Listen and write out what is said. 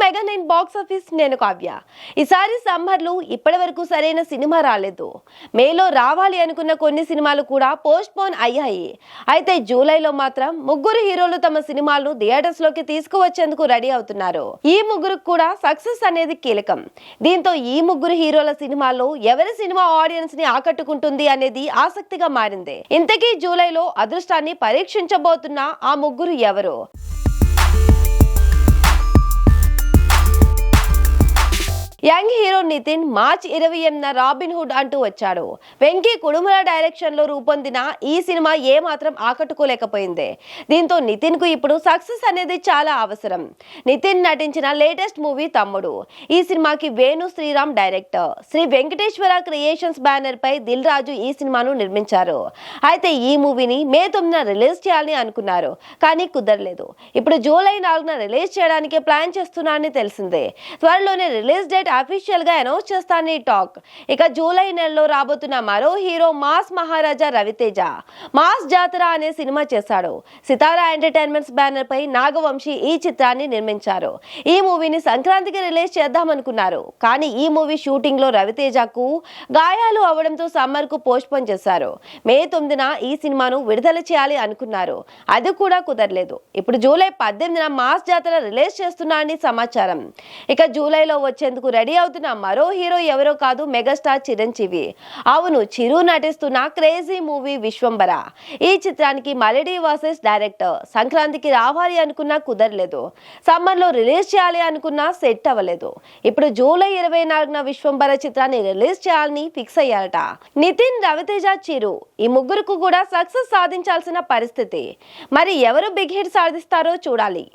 Mega nine box office నేను కావ్య. ఈసారి సమ్మర్లో ఇప్పటి వరకు సరైన సినిమా రాలేదు. మేలో రావాలి అనుకున్న కొన్ని సినిమాలు కూడా పోస్ట్ పోన్ అయ్యాయి. అయితే జూలైలో మాత్రం ముగ్గురు హీరోలు తమ సినిమాలను థియేటర్స్లోకి తీసుకువచ్చేందుకు రెడీ అవుతున్నారు. ఈ ముగ్గురు కూడా సక్సెస్ అనేది కీలకం. దీంతో ఈ ముగ్గురు హీరోల సినిమాల్లో ఎవరి సినిమా ఆడియన్స్ని ఆకట్టుకుంటుంది అనేది ఆసక్తిగా మారింది. ఇంతకీ జూలైలో అదృష్టాన్ని పరీక్షించబోతున్న ఆ ముగ్గురు ఎవరు? యంగ్ హీరో నితిన్ మార్చ్ ఇరవై ఎనిమిదిన రాబిన్ హుడ్ అంటూ వచ్చాడు. వెంకీ కుడుముల డైరెక్షన్లో రూపొందిన ఈ సినిమా ఏ మాత్రం ఆకట్టుకోలేకపోయింది. దీంతో నితిన్కు ఇప్పుడు సక్సెస్ అనేది చాలా అవసరం. నితిన్ నటించిన లేటెస్ట్ మూవీ తమ్ముడు. ఈ సినిమాకి Venu Sriram director. Sri Venkateswara creations banner పై దిల్ రాజు ఈ సినిమాను నిర్మించారు. అయితే ఈ మూవీని మే తొమ్మిదిన రిలీజ్ చేయాలని అనుకున్నారు కానీ కుదరలేదు. ఇప్పుడు జూలై నాలుగున రిలీజ్ చేయడానికి ప్లాన్ చేస్తున్నారని తెలిసిందే. త్వరలోనే రిలీజ్ డేట్ అఫీషియల్గా అనౌన్స్ ఈ టాక్ ఇక జూలై నెలలో రాబోతున్న మరో hero mass Maharaja Ravi Teja. Mass Jathara అనే సినిమా చేశాడు. సితారా ఎంటర్టైన్మెంట్స్ బ్యానర్ పై నాగవంశీ ఈ చిత్రాన్ని నిర్మించారు. ఈ మూవీని సంక్రాంతికి రిలీజ్ చేద్దామనుకున్నారు. కానీ ఈ మూవీ షూటింగ్లో రవితేజకు గాయాలు అవడంతో సమ్మర్కు పోస్ట్ పోన్ చేశారు. మే తొమ్మిదిన ఈ సినిమాను విడుదల చేయాలి అనుకున్నారు. అది కూడా కుదరలేదు. ఇప్పుడు జూలై పద్దెనిమిదిన మాస్ జాతర రిలీజ్ చేస్తున్నారని సమాచారం. ఇక జూలైలో వచ్చేందుకు రెడీ రెడీ అవుతున్న మరో హీరో ఎవరో కాదు మెగాస్టార్ చిరంజీవి. అవును చిరు నటిస్తున్న క్రేజీ మూవీ విశ్వంబర. ఈ చిత్రానికి మలడీ వాసెస్ డైరెక్టర్. సంక్రాంతికి రావాలి అనుకున్నా కుదరలేదు. సమ్మర్లో రిలీజ్ చేయాలి అనుకున్నా సెట్ అవ్వలేదు. ఇప్పుడు జూలై ఇరవై నాలుగున విశ్వంబర చిత్రాన్ని రిలీజ్ చేయాలని ఫిక్స్ అయ్యారట. నితిన్ రవితేజ చిరు ఈ ముగ్గురుకు కూడా సక్సెస్ సాధించాల్సిన పరిస్థితి. మరి ఎవరు బిగ్ హిట్ సాధిస్తారో చూడాలి.